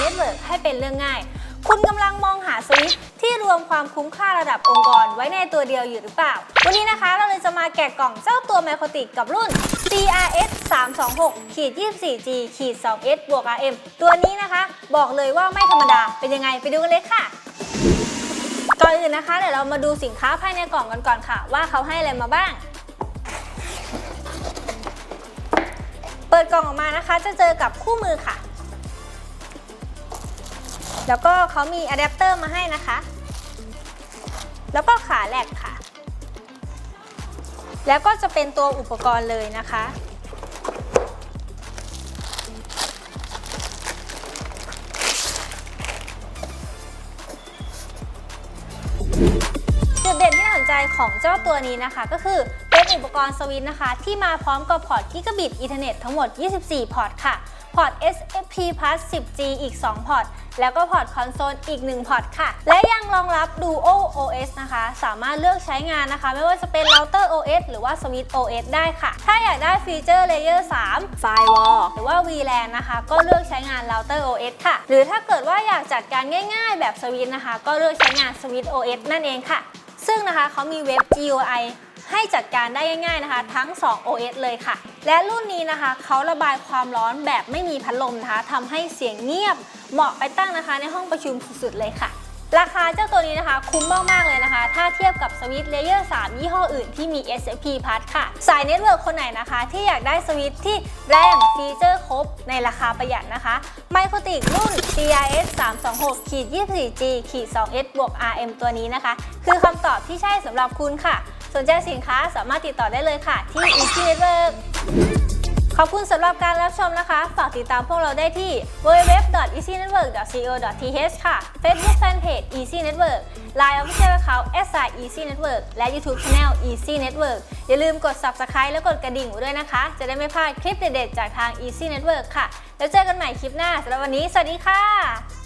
ให้เป็นเรื่องง่าย คุณกำลังมองหาสวิตช์ที่รวมความคุ้มค่าระดับองค์กรไว้ในตัวเดียวอยู่หรือเปล่า วันนี้นะคะเราเลยจะมาแกะกล่องเจ้าตัวไมโครติกกับรุ่น CRS 326ขีด 24G ขีด 2S บวก RM ตัวนี้นะคะ บอกเลยว่าไม่ธรรมดา เป็นยังไงไปดูกันเลยค่ะก่อนอื่นนะคะเดี๋ยวเรามาดูสินค้าภายในกล่องกันก่อนค่ะ ว่าเขาให้อะไรมาบ้าง เปิดกล่องออกมานะคะ จะเจอกับคู่มือค่ะ แล้วก็เขามีอะแดปเตอร์มาให้นะคะ แล้วก็ขาแหลกค่ะ แล้วก็จะเป็นตัวอุปกรณ์เลยนะคะ ใจของเจ้าตัวนี้นะคะ ก็คือเป็นอุปกรณ์สวิตนะคะ ที่มาพร้อมกับพอร์ตกิกะบิตอีเทอร์เน็ตทั้งหมด 24 พอร์ตค่ะ พอร์ต SFP Plus 10G อีก 2 พอร์ต แล้วก็พอร์ตคอนโซลอีก 1 พอร์ตค่ะ และยังรองรับ Duo OS นะคะ สามารถเลือกใช้งานนะคะ ไม่ว่าจะเป็น Router OS หรือว่า Switch OS ได้ค่ะ ถ้าอยากได้ฟีเจอร์ Layer 3 Firewall หรือว่า VLAN นะคะ ก็เลือกใช้งาน Router OS ค่ะ หรือถ้าเกิดว่าอยากจัดการง่าย ๆ แบบสวิตนะคะ ก็เลือกใช้งาน Switch OS นั่นเองค่ะ ซึ่งนะคะเขามีเว็บ GUI ให้จัดการได้ง่ายๆนะคะ ทั้ง 2 OS เลยค่ะ และรุ่นนี้นะคะเขาระบายความร้อนแบบไม่มีพัดลมนะคะทำให้เสียงเงียบเหมาะไปตั้งนะคะในห้องประชุมสุดๆเลยค่ะ ราคาเจ้าตัวนี้นะคะ คุ้มมาก ๆ เลยนะคะ ถ้าเทียบกับสวิตเลเยอร์ 3 ยี่ห้ออื่นที่มี SFP Plus ค่ะ สายเน็ตเวิร์กคนไหนนะคะ ที่อยากได้สวิตที่แรงฟีเจอร์ครบ ในราคาประหยัดนะคะไมโครติกรุ่น CRS 326ขีด 24G ขีด 2S บวก RM ตัวนี้นะคะ คือคำตอบที่ใช่สำหรับคุณค่ะ สนใจสินค้าสามารถติดต่อได้เลยค่ะ ที่ Easy Network ขอบคุณสำหรับการรับชมนะคะ ฝากติดตามพวกเราได้ที่ www.easynetwork.co.th ค่ะ Facebook Fanpage Easy Network Line Official Account SI Easy Network และ YouTube Channel Easy Network อย่าลืมกด Subscribe และกดกระดิ่งด้วยนะคะ จะได้ไม่พลาดคลิปเด็ดๆจากทาง Easy Network ค่ะ แล้วเจอกันใหม่คลิปหน้าสำหรับวันนี้ สวัสดีค่ะ